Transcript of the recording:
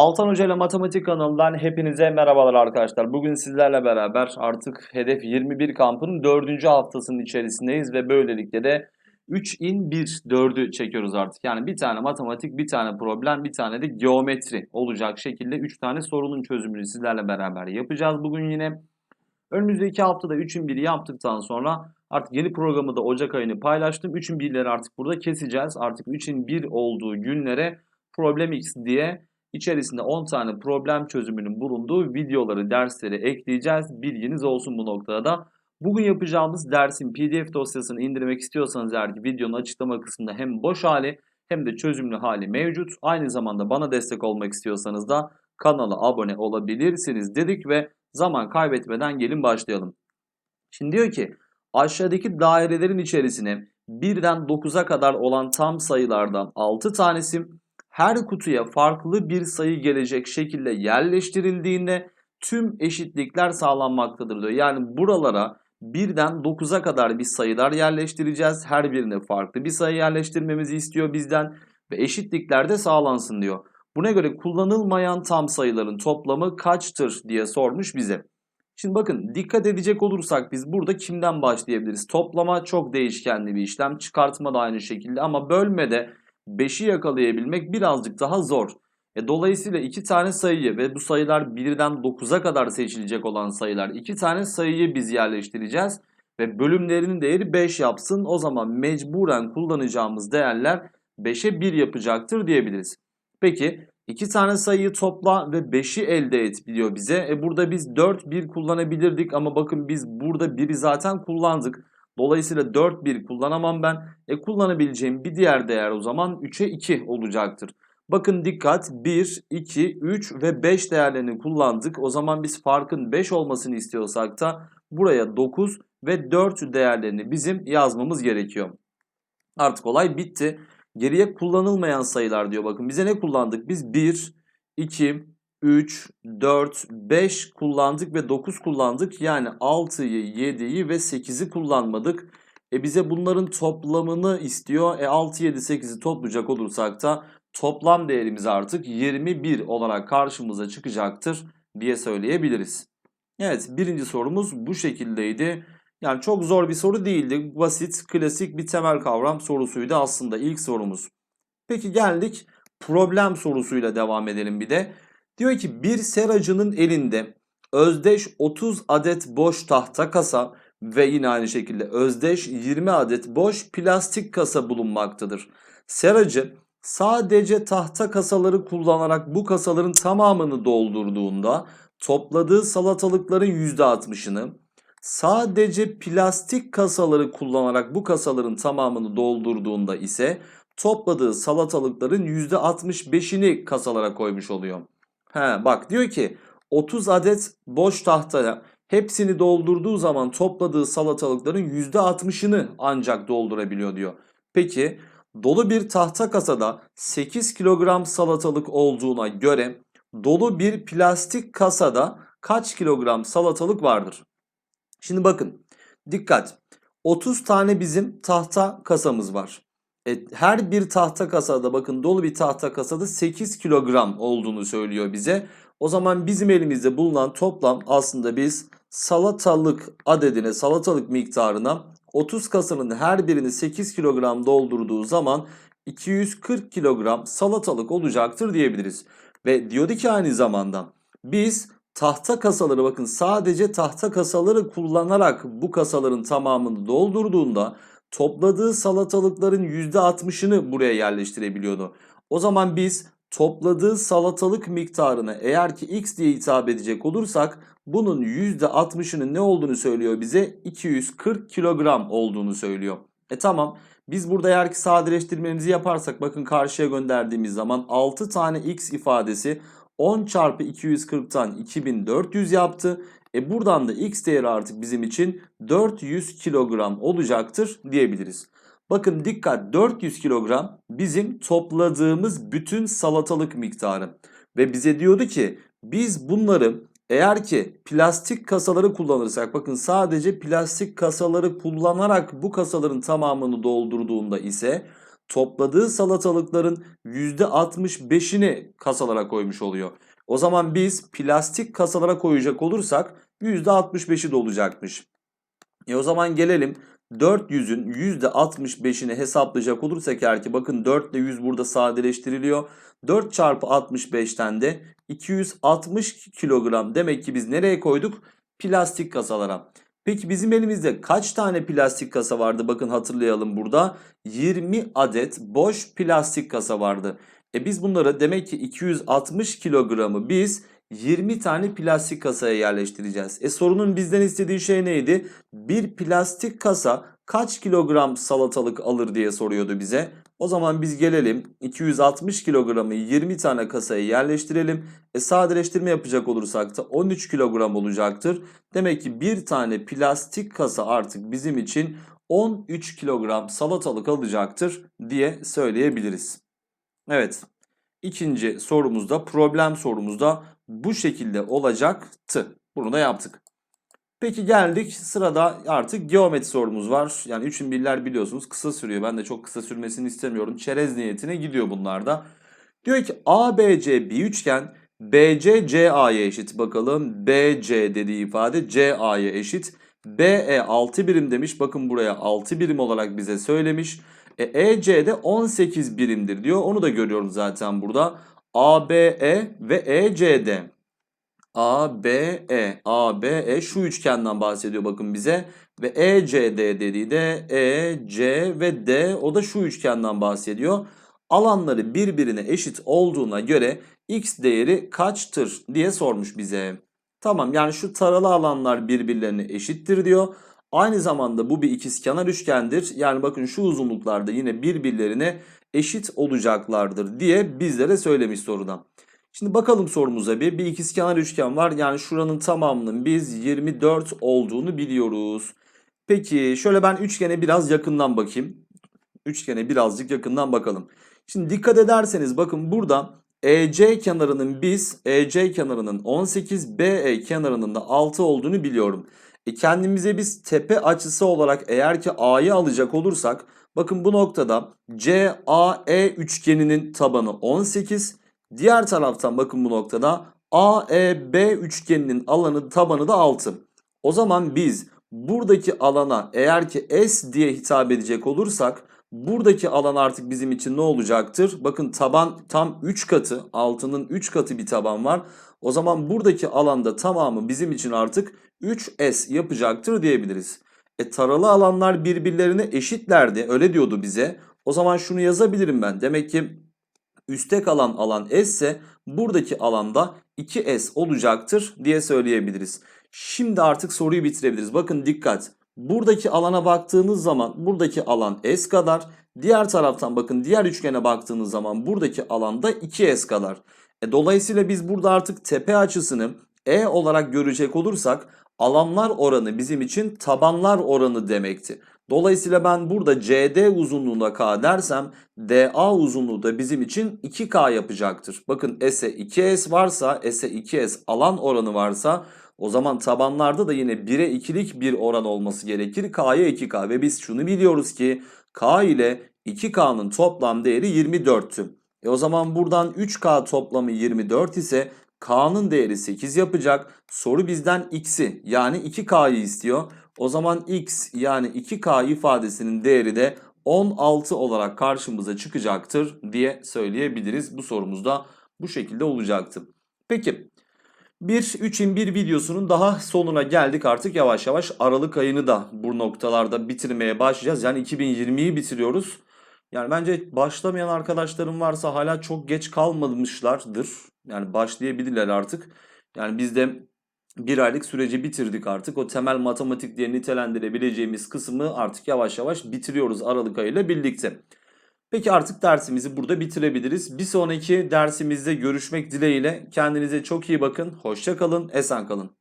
Altan Hoca ile Matematik kanalından hepinize merhabalar arkadaşlar. Bugün sizlerle beraber artık Hedef 21 kampının 4. haftasının içerisindeyiz ve böylelikle de 3 in 1 4'ü çekiyoruz artık. Yani bir tane matematik, bir tane problem, bir tane de geometri olacak şekilde 3 tane sorunun çözümünü sizlerle beraber yapacağız bugün yine. Önümüzdeki haftada 3'ün 1'i yaptıktan sonra artık yeni programı da Ocak ayını paylaştım. 3'ün 1'leri artık burada keseceğiz. Artık 3'ün 1 olduğu günlere problem x diye içerisinde 10 tane problem çözümünün bulunduğu videoları, dersleri ekleyeceğiz. Bilginiz olsun bu noktada da. Bugün yapacağımız dersin pdf dosyasını indirmek istiyorsanız eğer ki videonun açıklama kısmında hem boş hali hem de çözümlü hali mevcut. Aynı zamanda bana destek olmak istiyorsanız da kanala abone olabilirsiniz dedik ve zaman kaybetmeden gelin başlayalım. Şimdi diyor ki aşağıdaki dairelerin içerisine 1'den 9'a kadar olan tam sayılardan 6 tanesi her kutuya farklı bir sayı gelecek şekilde yerleştirildiğinde tüm eşitlikler sağlanmaktadır diyor. Yani buralara 1'den 9'a kadar bir sayılar yerleştireceğiz. Her birine farklı bir sayı yerleştirmemizi istiyor bizden ve eşitlikler de sağlansın diyor. Buna göre kullanılmayan tam sayıların toplamı kaçtır diye sormuş bize. Şimdi bakın dikkat edecek olursak biz burada kimden başlayabiliriz? Toplama çok değişkenli bir işlem. Çıkartma da aynı şekilde ama bölmede 5'i yakalayabilmek birazcık daha zor. E, dolayısıyla iki tane sayıyı ve bu sayılar 1'den 9'a kadar seçilecek olan sayılar. iki tane sayıyı biz yerleştireceğiz. Ve bölümlerinin değeri 5 yapsın. O zaman mecburen kullanacağımız değerler 5'e 1 yapacaktır diyebiliriz. Peki iki tane sayıyı topla ve 5'i elde et diyor bize. E burada biz 4 1 kullanabilirdik ama bakın biz burada 1'i zaten kullandık. Dolayısıyla 4 1 kullanamam ben. E kullanabileceğim bir diğer değer o zaman 3'e 2 olacaktır. Bakın dikkat 1, 2, 3 ve 5 değerlerini kullandık. O zaman biz farkın 5 olmasını istiyorsak da buraya 9 ve 4 değerlerini bizim yazmamız gerekiyor. Artık olay bitti. Geriye kullanılmayan sayılar diyor. Bakın bize ne kullandık? Biz 1, 2, 3, 4, 5 kullandık ve 9 kullandık. Yani 6'yı, 7'yi ve 8'i kullanmadık. E bize bunların toplamını istiyor. E 6, 7, 8'i toplayacak olursak da toplam değerimiz artık 21 olarak karşımıza çıkacaktır diye söyleyebiliriz. Evet birinci sorumuz bu şekildeydi. Yani çok zor bir soru değildi. Basit, klasik bir temel kavram sorusuydu aslında ilk sorumuz. Peki geldik problem sorusuyla devam edelim bir de. Diyor ki bir seracının elinde özdeş 30 adet boş tahta kasa ve yine aynı şekilde özdeş 20 adet boş plastik kasa bulunmaktadır. Seracı sadece tahta kasaları kullanarak bu kasaların tamamını doldurduğunda topladığı salatalıkların %60'ını sadece plastik kasaları kullanarak bu kasaların tamamını doldurduğunda ise topladığı salatalıkların %65'ini kasalara koymuş oluyor. He, bak diyor ki 30 adet boş tahtaya hepsini doldurduğu zaman topladığı salatalıkların %60'ını ancak doldurabiliyor diyor. Peki dolu bir tahta kasada 8 kilogram salatalık olduğuna göre dolu bir plastik kasada kaç kilogram salatalık vardır? Şimdi bakın dikkat 30 tane bizim tahta kasamız var. E, her bir tahta kasada bakın dolu bir tahta kasada 8 kilogram olduğunu söylüyor bize. O zaman bizim elimizde bulunan toplam aslında biz salatalık adedine salatalık miktarına 30 kasanın her birini 8 kilogram doldurduğu zaman 240 kilogram salatalık olacaktır diyebiliriz. Ve diyordu ki aynı zamanda biz tahta kasaları bakın sadece tahta kasaları kullanarak bu kasaların tamamını doldurduğunda topladığı salatalıkların %60'ını buraya yerleştirebiliyordu. O zaman biz topladığı salatalık miktarını eğer ki x diye hitap edecek olursak bunun %60'ının ne olduğunu söylüyor bize 240 kilogram olduğunu söylüyor. E tamam biz burada eğer ki sadeleştirmemizi yaparsak bakın karşıya gönderdiğimiz zaman 6 tane x ifadesi 10 çarpı 240'tan 2400 yaptı. E buradan da x değeri artık bizim için 400 kilogram olacaktır diyebiliriz. Bakın dikkat 400 kilogram bizim topladığımız bütün salatalık miktarı. Ve bize diyordu ki biz bunları eğer ki plastik kasaları kullanırsak bakın sadece plastik kasaları kullanarak bu kasaların tamamını doldurduğunda ise topladığı salatalıkların %65'ini kasalara koymuş oluyor. O zaman biz plastik kasalara koyacak olursak %65'i dolacakmış. E o zaman gelelim 400'ün %65'ini hesaplayacak olursak eğer ki bakın 4 ile 100 burada sadeleştiriliyor. 4 çarpı 65'ten de 260 kilogram demek ki biz nereye koyduk? Plastik kasalara. Peki bizim elimizde kaç tane plastik kasa vardı? Bakın hatırlayalım burada. 20 adet boş plastik kasa vardı. E biz bunları demek ki 260 kilogramı biz 20 tane plastik kasaya yerleştireceğiz. E sorunun bizden istediği şey neydi? Bir plastik kasa kaç kilogram salatalık alır diye soruyordu bize. O zaman biz gelelim 260 kilogramı 20 tane kasaya yerleştirelim. E sadeleştirme yapacak olursak da 13 kilogram olacaktır. Demek ki bir tane plastik kasa artık bizim için 13 kilogram salatalık alacaktır diye söyleyebiliriz. Evet. İkinci sorumuzda problem sorumuzda bu şekilde olacaktı. Bunu da yaptık. Peki geldik sırada artık geometri sorumuz var. Yani üçün birler biliyorsunuz kısa sürüyor. Ben de çok kısa sürmesini istemiyorum. Çerez niyetine gidiyor bunlar da. Diyor ki ABC bir üçgen BC CA'ya eşit. Bakalım BC dediği ifade CA'ya eşit. BE 6 birim demiş. Bakın buraya 6 birim olarak bize söylemiş. E, EC'de 18 birimdir diyor. Onu da görüyoruz zaten burada. ABE ve ECD. ABE, ABE şu üçgenden bahsediyor bakın bize. Ve ECD dediği de EC ve D o da şu üçgenden bahsediyor. Alanları birbirine eşit olduğuna göre x değeri kaçtır diye sormuş bize. Tamam yani şu taralı alanlar birbirlerine eşittir diyor. Aynı zamanda bu bir ikizkenar üçgendir. Yani bakın şu uzunluklarda yine birbirlerine eşit olacaklardır diye bizlere söylemiş soruda. Şimdi bakalım sorumuza bir. Bir ikizkenar üçgen var. Yani şuranın tamamının biz 24 olduğunu biliyoruz. Peki şöyle ben üçgene biraz yakından bakayım. Üçgene birazcık yakından bakalım. Şimdi dikkat ederseniz bakın burada EC kenarının biz EC kenarının 18 BE kenarının da 6 olduğunu biliyorum. E kendimize biz tepe açısı olarak eğer ki A'yı alacak olursak bakın bu noktada CAE üçgeninin tabanı 18 Diğer taraftan bakın bu noktada AEB üçgeninin alanı tabanı da 6. O zaman biz buradaki alana eğer ki S diye hitap edecek olursak buradaki alan artık bizim için ne olacaktır? Bakın taban tam 3 katı 6'nın 3 katı bir taban var. O zaman buradaki alanda tamamı bizim için artık 3S yapacaktır diyebiliriz. E taralı alanlar birbirlerine eşitlerdi öyle diyordu bize. O zaman şunu yazabilirim ben. Demek ki üstte kalan alan S ise buradaki alanda 2S olacaktır diye söyleyebiliriz. Şimdi artık soruyu bitirebiliriz. Bakın dikkat. Buradaki alana baktığınız zaman buradaki alan S kadar. Diğer taraftan bakın diğer üçgene baktığınız zaman buradaki alanda 2S kadar. E, dolayısıyla biz burada artık tepe açısını E olarak görecek olursak alanlar oranı bizim için tabanlar oranı demekti. Dolayısıyla ben burada CD uzunluğuna K dersem DA uzunluğu da bizim için 2K yapacaktır. Bakın S'e 2S varsa S'e 2S alan oranı varsa o zaman tabanlarda da yine 1'e 2'lik bir oran olması gerekir. K'ya 2K ve biz şunu biliyoruz ki K ile 2K'nın toplam değeri 24'tü. E o zaman buradan 3K toplamı 24 ise K'nın değeri 8 yapacak. Soru bizden X'i yani 2K'yı istiyor. O zaman X yani 2K ifadesinin değeri de 16 olarak karşımıza çıkacaktır diye söyleyebiliriz. Bu sorumuzda bu şekilde olacaktı. Peki bir 3'in 1 videosunun daha sonuna geldik artık yavaş yavaş Aralık ayını da bu noktalarda bitirmeye başlayacağız. Yani 2020'yi bitiriyoruz. Yani bence başlamayan arkadaşlarım varsa hala çok geç kalmamışlardır. Yani başlayabilirler artık. Yani biz de bir aylık süreci bitirdik artık. O temel matematik diye nitelendirebileceğimiz kısmı artık yavaş yavaş bitiriyoruz Aralık ayıyla birlikte. Peki artık dersimizi burada bitirebiliriz. Bir sonraki dersimizde görüşmek dileğiyle. Kendinize çok iyi bakın. Hoşça kalın, esen kalın.